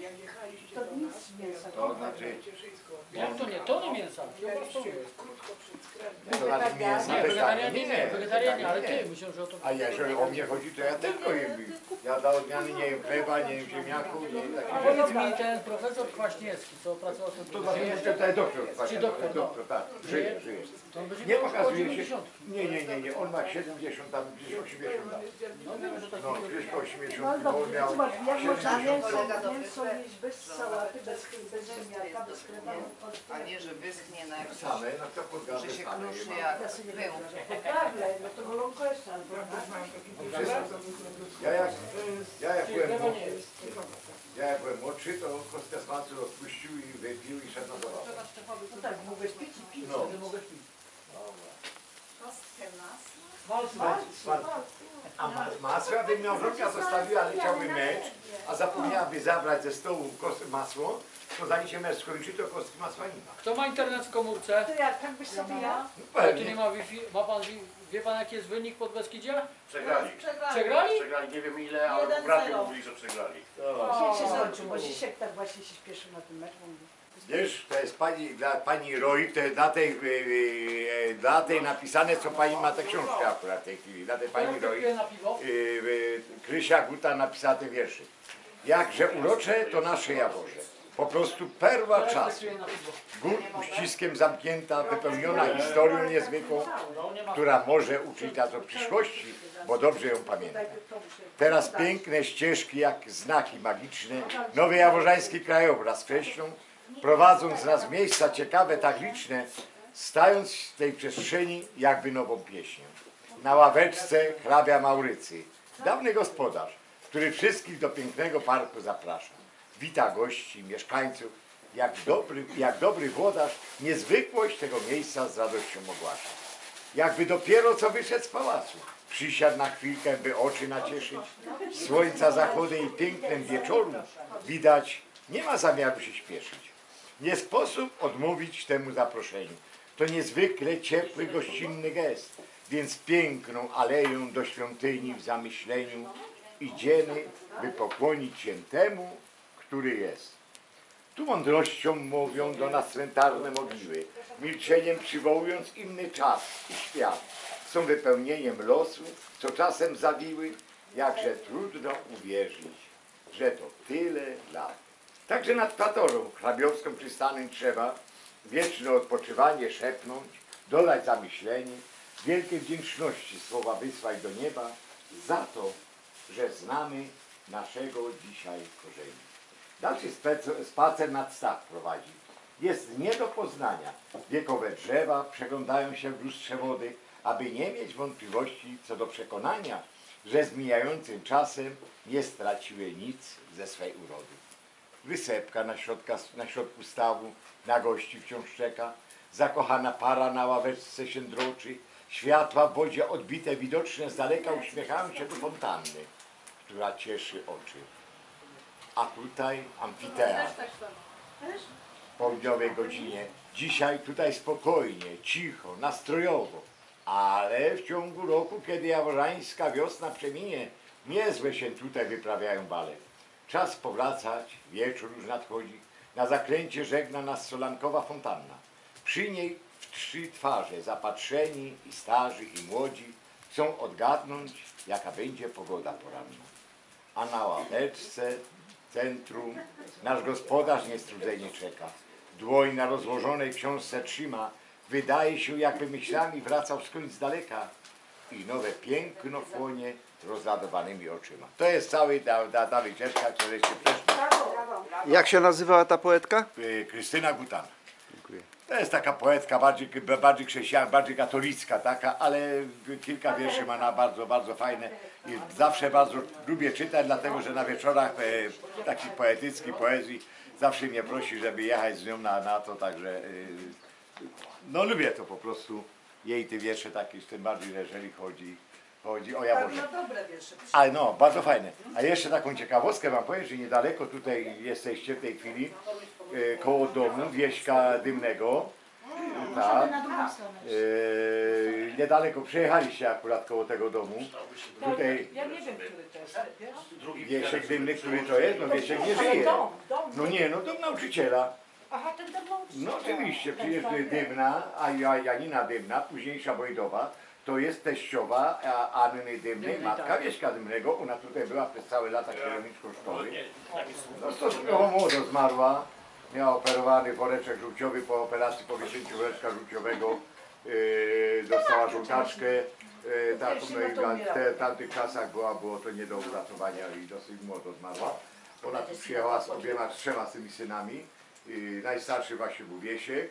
Jak jechaliście To do nic nas, mięsa. To znaczy. Jak to nie? Tony mięsa. Krótko przed to znaczy mięsa Nie, wegetarianie nie, nie, wegetarianie, ale ty, myślę, że o to... A jeżeli o mnie chodzi, to ja tylko jem. Ja dla odmiany nie jem chleba, nie jem ziemniaków, nie jem powiedz mi, ten profesor Kwaśniewski, co pracował w To tym znaczy, że to jest doktor, właśnie, doktor, no. doktor, tak, żyje, żyje. To on będzie Nie miał około pokazuje się, 90. nie, nie, nie, nie, on ma 70, tam gdzieś 80 lat. No wiem, że taki... No, Krzyszko 80, No bo on miał jak można 70 mięso, lat. mięso jeść bez sałaty, bez, bez ziemniaka, bez chleba. A nie, że wyschnie na jakiś... Same, no to podgadzę że się same. kruszy jak pył. no to golonko jest albo Wszystko. Ja jak, ja jak byłem jest. ja jak byłem młodszy, to kostkę smalcu odpuścił i wypił i szedł na zabawę. No tak, mogłeś pić i pić. No. Mogłeś pić. Kostkę nas. Smalc, Smalc. A ma- masło ja bym miał wnuka zostawił, ale chciałby mecz, a zapomniałaby zabrać ze stołu kostę masło, to zanim się mecz skończy, to kostki masła nie ma. Kto ma internet w komórce? To jak, tak byś sobie ja? No tu nie pewnie. ma Wi-Fi? Ma pan, Wi- wie pan jaki jest wynik pod Beskidzia? Przegrali. Przegrali? Przegrali, nie wiem ile, ale w radiu mówili, że przegrali. Dzisiaj się skończył, bo Zisiek tak właśnie się śpieszył na tym meczu. mówi. Wiesz, to jest pani, dla pani Roi, to jest dla tej, y, y, dla tej napisane, co pani ma tę książkę akurat w tej chwili, dla tej pani Pani Roi. na piwo? y, y, Krysia Guta napisała te wierszy. Jakże urocze to nasze Jaworze. Po prostu perła czasu. Gór uściskiem zamknięta, wypełniona historią niezwykłą, która może uczyć nas o przyszłości, bo dobrze ją pamiętam. Teraz piękne ścieżki jak znaki magiczne, nowy jaworzański krajobraz kreślą, prowadząc nas w miejsca ciekawe, tak liczne, stając w tej przestrzeni jakby nową pieśnią. Na ławeczce hrabia Maurycy, dawny gospodarz, który wszystkich do pięknego parku zaprasza. Wita gości, mieszkańców, jak dobry, jak dobry włodarz, niezwykłość tego miejsca z radością ogłasza. Jakby dopiero co wyszedł z pałacu. Przysiadł na chwilkę, by oczy nacieszyć. Słońca zachody i pięknem wieczoru widać, nie ma zamiaru się śpieszyć. Nie sposób odmówić temu zaproszeniu. To niezwykle ciepły, gościnny gest, więc piękną aleją do świątyni w zamyśleniu idziemy, by pokłonić się temu, który jest. Tu mądrością mówią do nas cmentarne mogiły, milczeniem przywołując inny czas i świat. Są wypełnieniem losu, co czasem zawiły, jakże trudno uwierzyć, że to tyle lat. Także nad Patorą hrabiowską przystanem trzeba wieczne odpoczywanie szepnąć, dodać zamyślenie, wielkiej wdzięczności słowa wysłać do nieba za to, że znamy naszego dzisiaj korzeni. Dalszy spacer nad staw prowadzi. Jest nie do poznania. Wiekowe drzewa przeglądają się w lustrze wody, aby nie mieć wątpliwości co do przekonania, że z mijającym czasem nie straciły nic ze swej urody. Wysepka na, środka, na środku stawu, na gości wciąż czeka, zakochana para na ławeczce się droczy, światła w wodzie odbite widoczne z daleka uśmiechają się do fontanny, która cieszy oczy. A tutaj amfiteatr. W południowej godzinie. Dzisiaj tutaj spokojnie, cicho, nastrojowo. Ale w ciągu roku, kiedy jaworzańska wiosna przeminie, niezłe się tutaj wyprawiają bale. Czas powracać, wieczór już nadchodzi. Na zakręcie żegna nas solankowa fontanna. Przy niej w trzy twarze, zapatrzeni i starzy i młodzi, chcą odgadnąć, jaka będzie pogoda poranna a na ławeczce centrum nasz gospodarz niestrudzenie czeka. Dłoń na rozłożonej książce trzyma, wydaje się jakby myślami wracał skądś z daleka i nowe piękno chłonie rozladowanymi oczyma. To jest cały ta, ta, ta wycieczka, którą żeście przeszli. Jak się nazywała ta poetka? Y, Krystyna Gutan. Dziękuję. To jest taka poetka bardziej, bardziej chrześcijan, bardziej katolicka taka, ale kilka wierszy ma na bardzo, bardzo fajne i zawsze bardzo lubię czytać, dlatego że na wieczorach e, takich poetyckich poezji zawsze mnie prosi, żeby jechać z nią na, na to, także e, no lubię to po prostu, jej te wiersze takie, tym bardziej jeżeli chodzi, chodzi o Jaworze. dobre wiersze. Ale no, bardzo fajne. A jeszcze taką ciekawostkę wam powiem, że niedaleko tutaj jesteście w tej chwili, e, koło domu Wieśka Dymnego. Tak. na drugą stronę. Yy, niedaleko przejechaliście akurat koło tego domu. Tutaj Ja nie wiem, który to jest, wiesz? Wiesiek Dymny, który to jest? No Wiesiek nie żyje. No nie, no dom nauczyciela. Aha, ten dom nauczyciela. No oczywiście, przecież Dymna, a ja- Janina Dymna, późniejsza Wojdowa, to jest teściowa a- Anny Dymny, Dymny, matka tak. Wieśka Dymnego. Ona tutaj była przez całe lata kierowniczką szkoły. Tak. No stosunkowo młodo zmarła. Miała operowany woreczek żółciowy po operacji po wycięciu woreczka żółciowego. Yy, dostała żółtaczkę. Yy, tak, no i w te, tamtych czasach była, było to nie do uratowania i dosyć młodo zmarła. Ona tu przyjechała z obiema, trzema z tymi synami. Yy, najstarszy właśnie był Wiesiek,